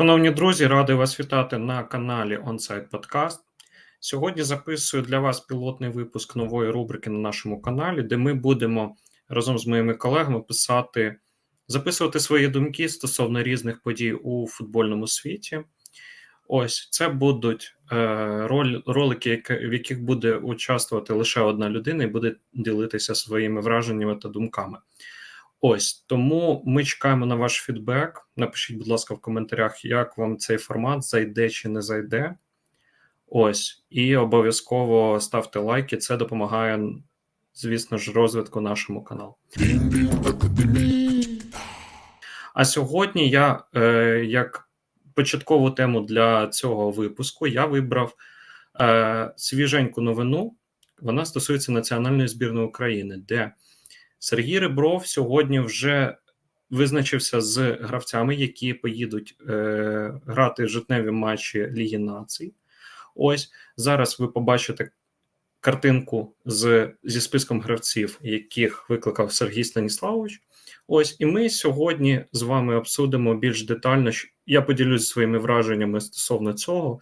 Шановні друзі, радий вас вітати на каналі OnSite Podcast. Сьогодні записую для вас пілотний випуск нової рубрики на нашому каналі, де ми будемо разом з моїми колегами писати, записувати свої думки стосовно різних подій у футбольному світі. Ось це будуть е, ролики, в яких буде участвувати лише одна людина і буде ділитися своїми враженнями та думками. Ось тому ми чекаємо на ваш фідбек. Напишіть, будь ласка, в коментарях, як вам цей формат зайде чи не зайде. Ось, і обов'язково ставте лайки. Це допомагає, звісно ж, розвитку нашому каналу. А сьогодні я, е, як початкову тему для цього випуску, я вибрав е, свіженьку новину. Вона стосується національної збірної України, де Сергій Ребров сьогодні вже визначився з гравцями, які поїдуть е, грати житневі матчі Ліги Націй. Ось зараз ви побачите картинку з, зі списком гравців, яких викликав Сергій Станіславович. Ось, і ми сьогодні з вами обсудимо більш детально. Я поділюсь своїми враженнями стосовно цього,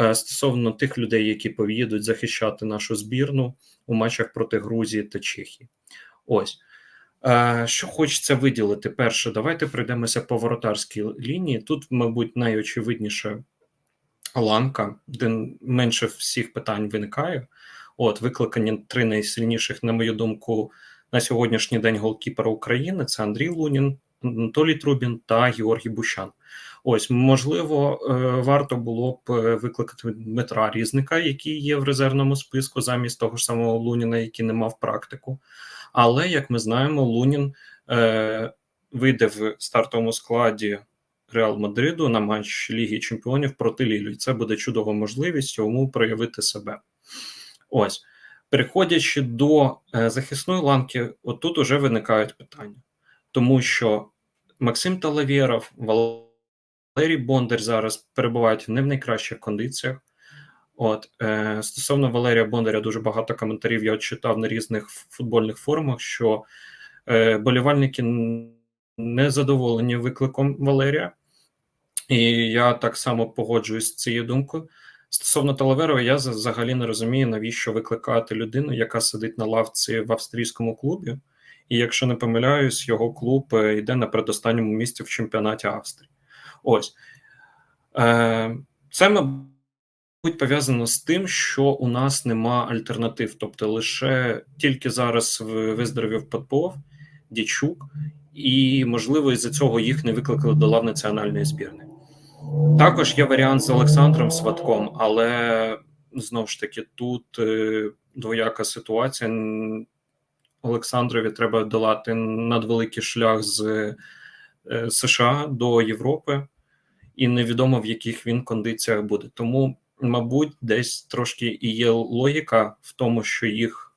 е, стосовно тих людей, які поїдуть захищати нашу збірну у матчах проти Грузії та Чехії. Ось. Е, що хочеться виділити? Перше, давайте пройдемося по воротарській лінії. Тут, мабуть, найочевидніша ланка, де менше всіх питань виникає. От, викликані три найсильніших, на мою думку, на сьогоднішній день голкіпера України: це Андрій Лунін, Анатолій Трубін та Георгій Бущан. Ось, можливо, е, варто було б е, викликати Дмитра Різника, який є в резервному списку, замість того ж самого Луніна, який не мав практику. Але як ми знаємо, Лунін е, вийде в стартовому складі Реал Мадриду на матч Ліги Чемпіонів проти Лілю. Це буде чудова можливість йому проявити себе. Ось. Переходячи до е, захисної ланки, отут уже виникають питання, тому що Максим Талавєров, Валерій Бондар зараз перебувають не в найкращих кондиціях. От е, стосовно Валерія Бондаря, дуже багато коментарів я читав на різних футбольних форумах, що е, болівальники не задоволені викликом Валерія, і я так само погоджуюсь з цією думкою. Стосовно Талаверова, я взагалі не розумію, навіщо викликати людину, яка сидить на лавці в австрійському клубі, і якщо не помиляюсь, його клуб е, йде на передостанньому місці в чемпіонаті Австрії. Ось е, це ми пов'язано з тим, що у нас нема альтернатив, тобто лише тільки зараз виздоровів Попов, Дічук, і можливо із за цього їх не викликали до лав національної збірної. Також є варіант з Олександром Сватком, але знову ж таки тут е, двояка ситуація. Олександрові треба долати надвеликий шлях з е, США до Європи, і невідомо в яких він кондиціях буде. Тому мабуть, десь трошки і є логіка в тому, що їх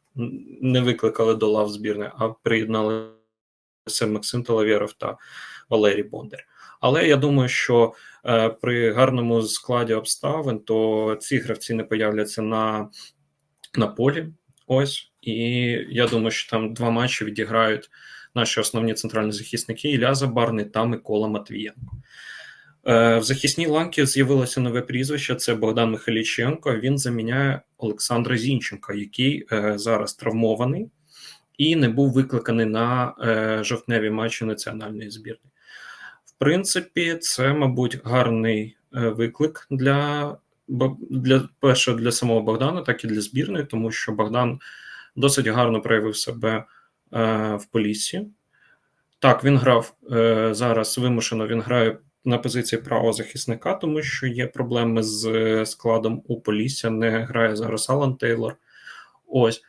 не викликали до лав збірної, а приєдналися Максим Талавєров та Валерій Бондар. Але я думаю, що е, при гарному складі обставин то ці гравці не появляться на на полі. Ось і я думаю, що там два матчі відіграють наші основні центральні захисники Ілля Забарний та Микола Матвієнко. Е, в захисній ланці з'явилося нове прізвище. Це Богдан Михайліченко. Він заміняє Олександра Зінченка, який е, зараз травмований і не був викликаний на е, жовтневі матчі національної збірної. В принципі, це, мабуть, гарний виклик для для перше для самого Богдана, так і для збірної, тому що Богдан досить гарно проявив себе в полісі. Так, він грав зараз вимушено. Він грає на позиції правого захисника, тому що є проблеми з е, складом у Полісся. Не грає зараз Алан Тейлор. Ось.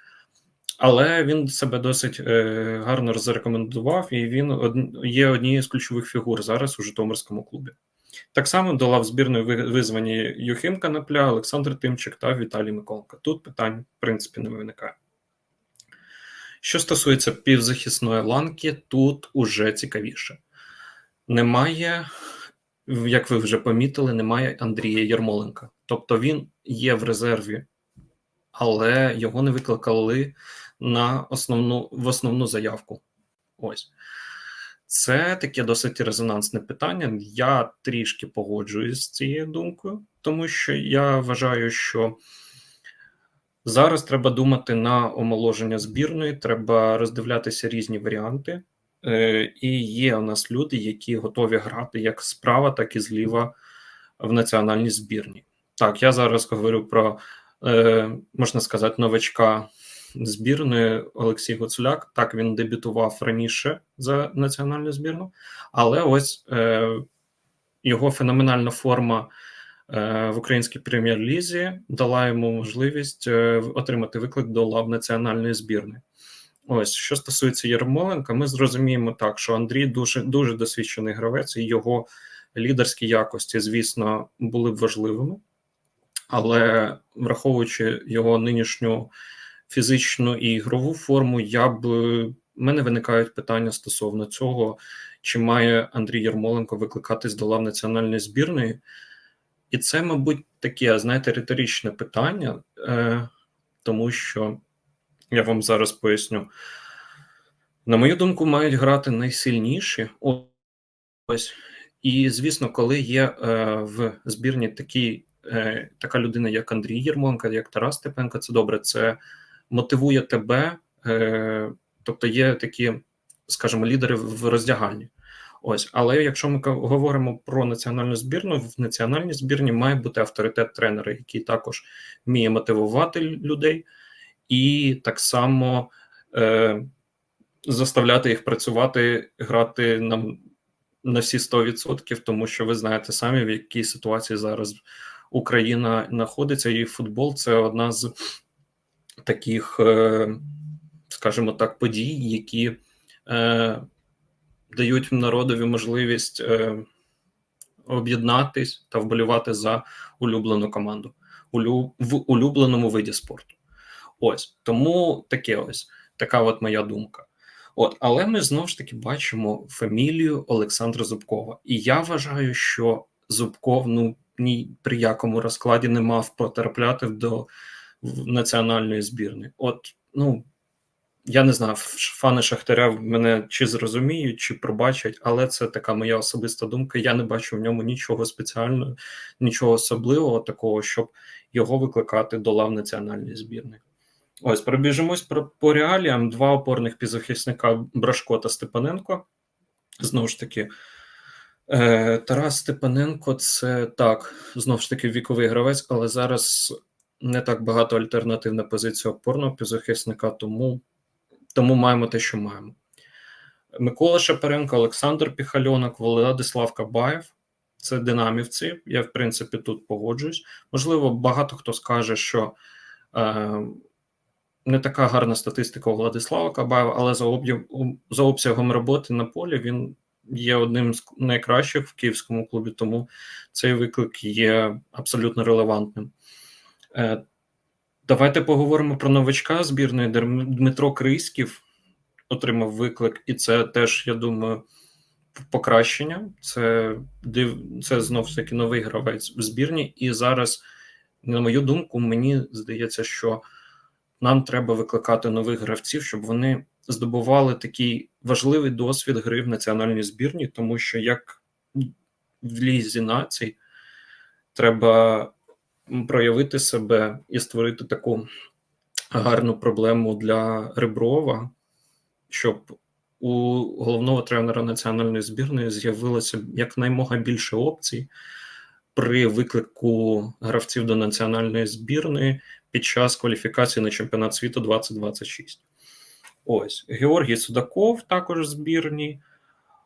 Але він себе досить е, гарно зарекомендував, і він є однією з ключових фігур зараз у Житомирському клубі. Так само до лав збірної визвані Юхим Канапля, Олександр Тимчик та Віталій Миколка. Тут питань, в принципі, не виникає. Що стосується півзахисної ланки, тут уже цікавіше. Немає як ви вже помітили, немає Андрія Ярмоленка. Тобто він є в резерві, але його не викликали на основну в основну заявку. Ось Це таке досить резонансне питання. Я трішки погоджуюсь з цією думкою, тому що я вважаю, що зараз треба думати на омоложення збірної, треба роздивлятися різні варіанти. Е, І є у нас люди, які готові грати як справа, так і зліва в національній збірні. Так, я зараз говорю про, е, можна сказати, новачка збірної Олексій Гуцуляк. Так, він дебютував раніше за національну збірну, але ось е, його феноменальна форма в українській прем'єр-лізі дала йому можливість отримати виклик до лав національної збірної. Ось що стосується Єрмоленка, ми зрозуміємо так, що Андрій дуже дуже досвідчений гравець, і його лідерські якості, звісно, були б важливими, але враховуючи його нинішню фізичну і ігрову форму, я б в мене виникають питання стосовно цього, чи має Андрій Єрмоленко викликатись до лав національної збірної. І це, мабуть, таке, знаєте, риторичне питання, е, тому що я вам зараз поясню. На мою думку, мають грати найсильніші. Ось. І, звісно, коли є е, в збірні такі, е, така людина, як Андрій Єрмонко, як Тарас Степенко, це добре. Це мотивує тебе, е, тобто є такі, скажімо, лідери в роздягальні. Ось, але якщо ми говоримо про національну збірну, в національній збірні має бути авторитет тренера, який також вміє мотивувати людей, і так само е, заставляти їх працювати, грати нам на всі 100%, тому що ви знаєте самі, в якій ситуації зараз Україна знаходиться, і футбол це одна з таких, е, скажімо так, подій, які е, дають народові можливість е, об'єднатись та вболівати за улюблену команду в улюбленому виді спорту. Ось тому таке ось така от моя думка. От, але ми знову ж таки бачимо фамілію Олександра Зубкова. І я вважаю, що Зубков ну ні при якому розкладі не мав потрапляти до національної збірної. От, ну я не знаю, фани Шахтаря мене чи зрозуміють, чи пробачать, але це така моя особиста думка. Я не бачу в ньому нічого спеціального, нічого особливого такого, щоб його викликати до лав національної збірної. Ось пробіжимось по реаліям. Два опорних півзахисника Брашко та Степаненко. Знову ж таки, е, Тарас Степаненко це так, знову ж таки, віковий гравець, але зараз не так багато альтернатив на позицію опорного півзахисника, тому, тому маємо те, що маємо. Микола Шапаренко, Олександр Піхальонок, Владислав Кабаєв. Це динамівці. Я, в принципі, тут погоджуюсь. Можливо, багато хто скаже, що. Е, не така гарна статистика у Владислава Кабаєва, але за об'єм за обсягом роботи на полі він є одним з найкращих в київському клубі, тому цей виклик є абсолютно релевантним. Е, давайте поговоримо про новачка збірної. Дмитро Криськів отримав виклик, і це теж, я думаю, покращення. Це це знов таки новий гравець в збірні. І зараз, на мою думку, мені здається, що нам треба викликати нових гравців, щоб вони здобували такий важливий досвід гри в національній збірні, тому що як в лізі націй треба проявити себе і створити таку гарну проблему для Реброва, щоб у головного тренера національної збірної з'явилося якнаймога більше опцій при виклику гравців до національної збірної під час кваліфікації на чемпіонат світу 2026. Ось Георгій Судаков, також збірні.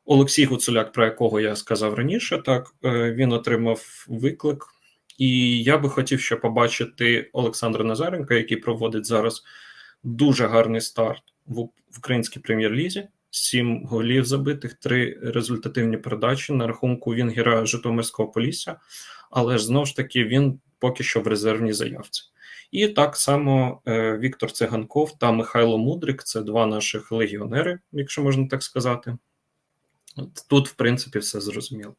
Олексій Гуцуляк, про якого я сказав раніше, так е, він отримав виклик. І я би хотів ще побачити Олександра Назаренка, який проводить зараз дуже гарний старт в українській прем'єр-лізі. Сім голів забитих, три результативні передачі на рахунку Вінгера Житомирського Полісся, але ж знову ж таки він поки що в резервній заявці. І так само е, Віктор Циганков та Михайло Мудрик це два наших легіонери, якщо можна так сказати. Тут, в принципі, все зрозуміло.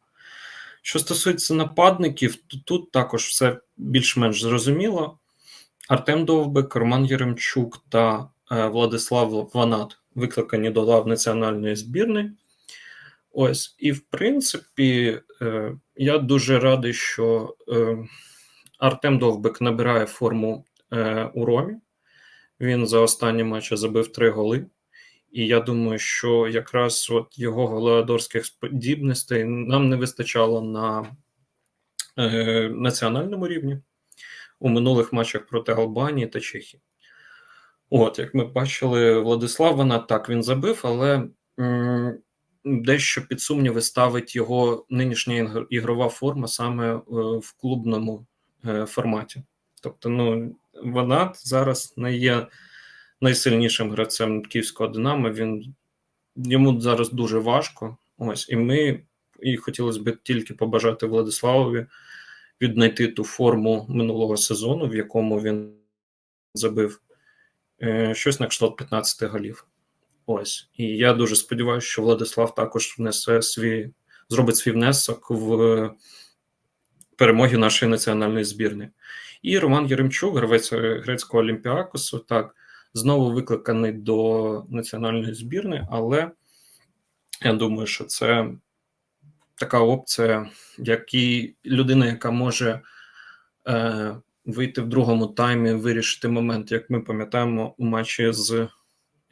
Що стосується нападників, то тут також все більш-менш зрозуміло. Артем Довбик, Роман Єремчук та е, Владислав Ванат викликані до лав національної збірної. Ось, і в принципі, е, я дуже радий, що е, Артем Довбик набирає форму е, у Ромі. Він за останні матчі забив три голи. І я думаю, що якраз от його голеадорських сподібностей нам не вистачало на е, національному рівні у минулих матчах проти Албанії та Чехії. От, як ми бачили, Владислав вона так він забив, але м, дещо під сумніви ставить його нинішня ігрова форма саме е, в клубному е, форматі. Тобто, ну, вона зараз не є найсильнішим гравцем київського Динамо. Він йому зараз дуже важко. Ось, і ми і хотілося б тільки побажати Владиславові віднайти ту форму минулого сезону, в якому він забив щось на кшталт 15 голів. Ось. І я дуже сподіваюся, що Владислав також внесе свій, зробить свій внесок в перемоги нашої національної збірної. І Роман Єремчук, гравець е, грецького Олімпіакосу, так, знову викликаний до національної збірної, але я думаю, що це така опція, який людина, яка може е, вийти в другому таймі, вирішити момент, як ми пам'ятаємо у матчі з,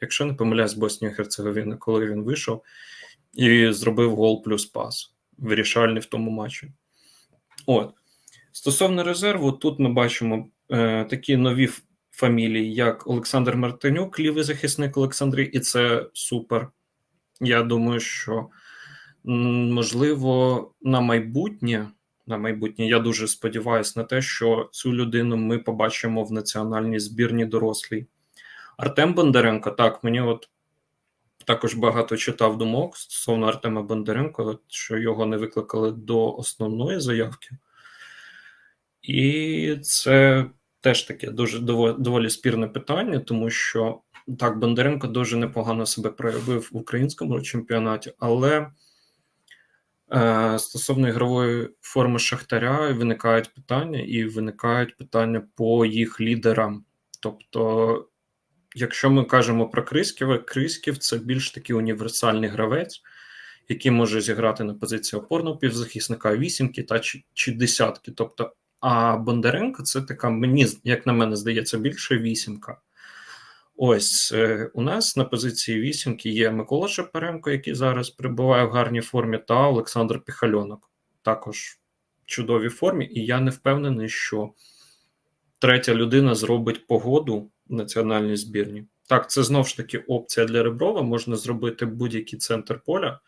якщо не помиляюсь, Боснії Герцеговини, коли він вийшов і зробив гол плюс пас, вирішальний в тому матчі. От. Стосовно резерву, тут ми бачимо е, такі нові фамілії, як Олександр Мартинюк, лівий захисник Олександрії, і це супер. Я думаю, що можливо на майбутнє, на майбутнє, я дуже сподіваюся на те, що цю людину ми побачимо в національній збірні дорослій. Артем Бондаренко, так, мені от також багато читав думок стосовно Артема Бондаренко, що його не викликали до основної заявки. І це теж таке дуже доволі спірне питання, тому що так, Бондаренко дуже непогано себе проявив в українському чемпіонаті, але стосовно ігрової форми Шахтаря виникають питання, і виникають питання по їх лідерам. Тобто, якщо ми кажемо про Криськіва, Криськів це більш такий універсальний гравець, який може зіграти на позиції опорного півзахисника, вісімки та чи, чи десятки. Тобто, а Бондаренко це така, мені, як на мене, здається, більше вісімка. Ось е, у нас на позиції вісімки є Микола Шепаренко, який зараз перебуває в гарній формі, та Олександр Піхальонок, також в чудовій формі. І я не впевнений, що третя людина зробить погоду в національній збірні. Так, це знову ж таки опція для Реброва, можна зробити будь-який центр поля,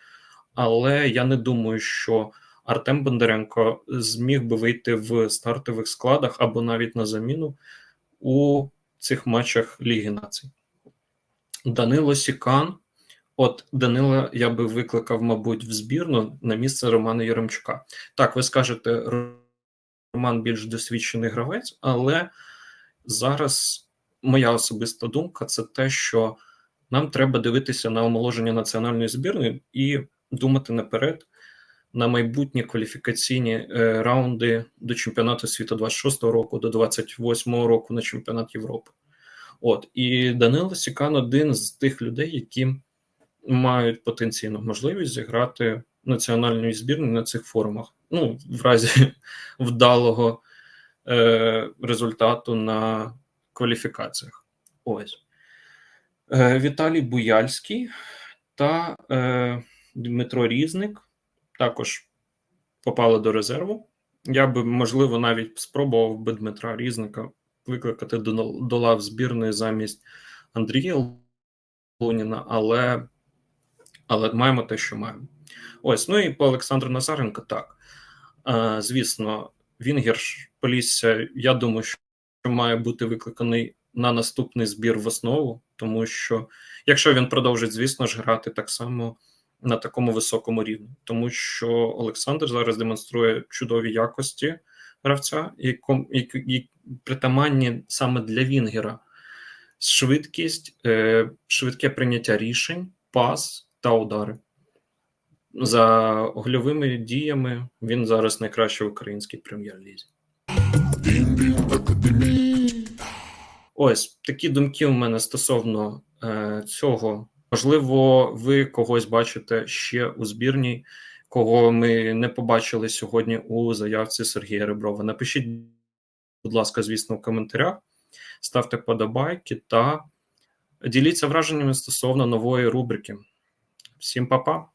але я не думаю, що Артем Бондаренко зміг би вийти в стартових складах або навіть на заміну у цих матчах Ліги націй. Данило Сікан. От Данила я би викликав, мабуть, в збірну на місце Романа Яремчука. Так, ви скажете, Роман більш досвідчений гравець, але зараз моя особиста думка це те, що нам треба дивитися на омоложення національної збірної і думати наперед на майбутні кваліфікаційні е, раунди до чемпіонату світу 26-го року, до 28-го року на чемпіонат Європи. От і Данило Сікан один з тих людей, які мають потенційну можливість зіграти національної збірної на цих форумах. Ну, в разі вдалого е, результату на кваліфікаціях. Ось е, Віталій Буяльський та е, Дмитро Різник також попали до резерву. Я би, можливо, навіть спробував би Дмитра Різника викликати до, до лав збірної замість Андрія Луніна, але, але маємо те, що маємо. Ось, ну і по Олександру Назаренко так. Е, звісно, Вінгер Полісся, я думаю, що має бути викликаний на наступний збір в основу, тому що якщо він продовжить, звісно ж, грати так само на такому високому рівні, тому що Олександр зараз демонструє чудові якості гравця, яком, які, які притаманні саме для Вінгера швидкість, е, швидке прийняття рішень, пас та удари. За гольовими діями він зараз найкращий в українській прем'єр-лізі. Ось такі думки у мене стосовно е, цього Можливо, ви когось бачите ще у збірній, кого ми не побачили сьогодні у заявці Сергія Реброва. Напишіть, будь ласка, звісно, в коментарях, ставте подобайки та діліться враженнями стосовно нової рубрики. Всім па-па!